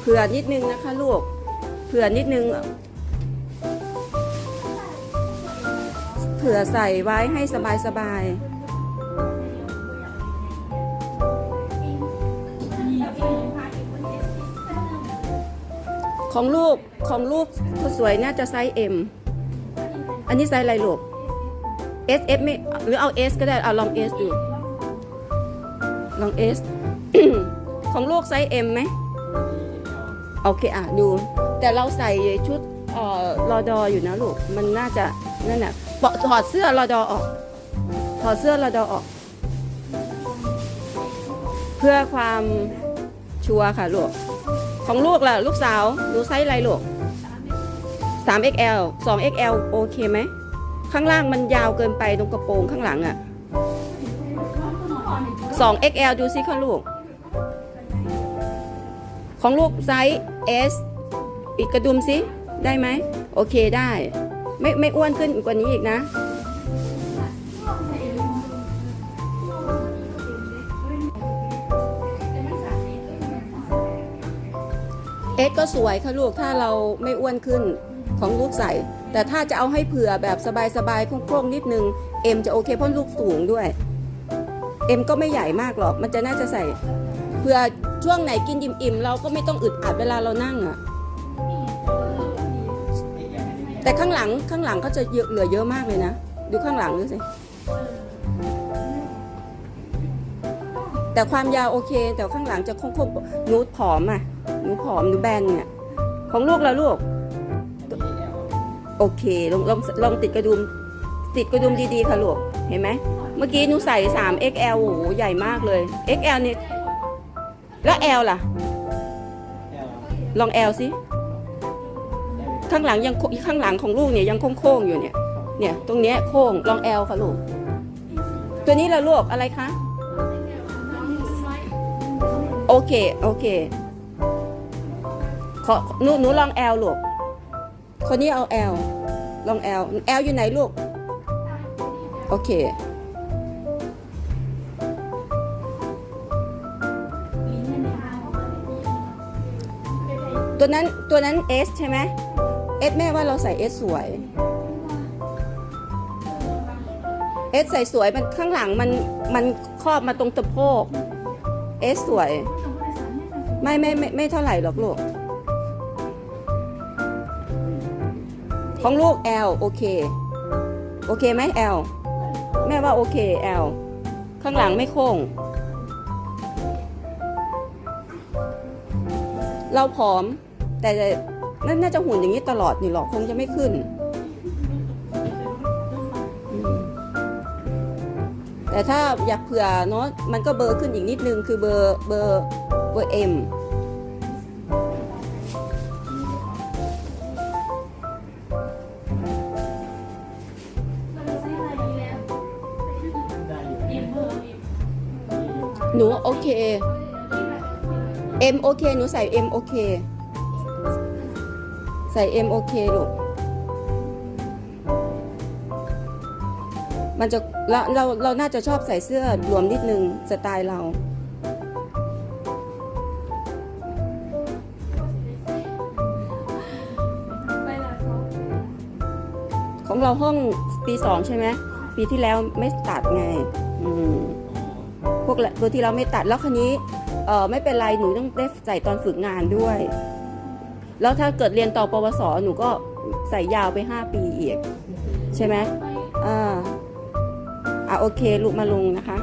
เผื่อนิดนึงนะคะลูกเผื่อนิดนึงเผื่อใส่ไว้ให้สบายสบายของลูกของลูกสวยน่าจะไซส์ M อันนี้ไซส์อะไรลูก S S ไม่หรือเอา S ก็ได้เอาลอง S ดูลอง S ของลูกไซส์ M ไหมโอเคอะดู แต่เราใส่ชุดเอ่อรอดออยู่นะลูก มันน่าจะนั่นน่ะปะถอดเสื้อรอดอออก ถอดเสื้อรอดอออก เพื่อความชัวร์ค่ะลูก ของลูกล่ะ ลูกสาวหนูไซส์อะไรลูก 3XL 2XL โอเคไหม ข้างล่างมันยาวเกินไปตรงกระโปรงข้างหลังอะ่ะ 2XL ดูสิค่ะลูก ของลูกไซส์ S ปิดกระดุมสิได้ไหมโอเคได้ ไม่ไม่อ้วนขึ้นกว่านี้อีกนะเอสก็สวยค่ะลูกถ้าเราไม่อ้วนขึ้นของลูกใส่ แต่ถ้าจะเอาให้เผื่อแบบสบายๆโคร่งๆนิดนึงเอ็มจะโอเคเพราะลูกสูงด้วยเอ็มก็ไม่ใหญ่มากหรอกมันจะน่าจะใส่ เผื่อช่วงไหนกินอิ่มๆเราก็ไม่ต้องอึดอัดเวลาเรานั่งอะแต่ข้างหลังข้างหลังก็จะเยอะเหลือเยอะมากเลยนะ ดูข้างหลังดูสิแต่ความยาวโอเค แต่ข้างหลังจะโค้งๆหนูผอมอะหนูผอมหนูแบนเนี่ยของลูกแล้วลูก โอเคลองลองลองติดกระดุม ติดกระดุมดีๆค่ะลูก เห็นไหม เมื่อกี้หนูใส่ 3 XL โอ้โหใหญ่มากเลย XL เนี่ย แล้ว L ล่ะ ลอง L สิข้างหลังยังข้างหลังของลูกเนี่ยยังโค้งๆอยู่เนี่ย เนี่ยตรงเนี้ยโค้งลอง L ค่ะลูก ตัวนี้ละลูกอะไรคะโอเคโอเคขอหนูหนูลอง L ลูกคนนี้เอา L ลอง L L อยู่ไหนลูก โอเค ตัวนั้นตัวนั้น S ใช่ไหม S แม่ว่าเราใส่ S สวย S ใส่สวยมันข้างหลังมันมันครอบมาตรงตะโพก S สวย ไม่ไม่ไม่ไม่เท่าไหร่หรอกลูก ของลูก L โอเค โอเคไหม L แม่ว่าโอเค L ข้างหลังไม่โค้ง เราผอม แต่นั่นน่าจะหุ่นอย่างนี้ตลอดนี่หรอกคงจะไม่ขึ้นอืมแต่ถ้าอยากเผื่อเนาะมันก็เบอร์ขึ้นอีกนิดนึง คือเบอร์เบอร์เบอร์เอ็มหนูโอเค M โอเค หนูใส่ M โอเค ใส่ M โอเคลูก มันจะเราเราเราน่าจะชอบใส่เสื้อรวมนิดนึงสไตล์เรา ของเราห้องปีสองใช่ไหมปีที่แล้วไม่ตัดไง อืมพวกตัวที่เราไม่ตัดแล้วคันนี้เออไม่เป็นไรหนูต้องได้ใส่ตอนฝึกงานด้วย แล้วถ้าเกิดเรียนต่อปวสหนูก็ใส่ยาวไป 5 ปีอีก ใช่ไหมอ่าอะโอเค ลูกมาลงนะคะ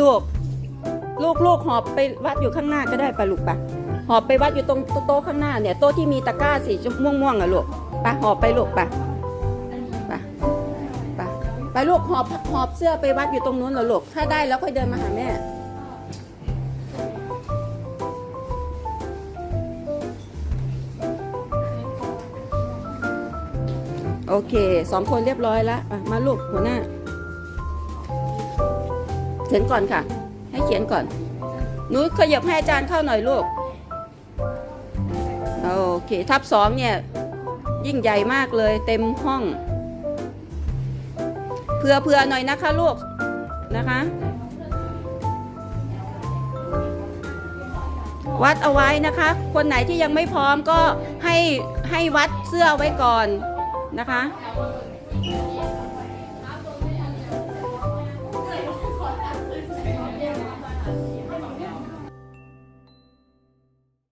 ลูก ลูกลูกหอบไปวัดอยู่ข้างหน้าก็ได้ปะลูกปะหอบไปวัดอยู่ตรงโต๊ะข้างหน้าเนี่ยโต๊ะที่มีตะกร้าสีม่วงม่วงอะลูกปะหอบไปลูกปะปะปะไปลูกหอบหอบเสื้อไปวัดอยู่ตรงนู้นเหรอลูกถ้าได้แล้วค่อยเดินมาหาแม่โอเคสองคนเรียบร้อยแล้วอะมาลูกหัวหน้า เขียนก่อนค่ะ ให้เขียนก่อนหนูขยับให้อาจารย์เข้าหน่อยลูกโอเคทับสองเนี่ยยิ่งใหญ่มากเลยเต็มห้องเผื่อเผื่อหน่อยนะคะลูกนะคะวัดเอาไว้นะคะ คนไหนที่ยังไม่พร้อมก็ให้ให้วัดเสื้อไว้ก่อนนะคะ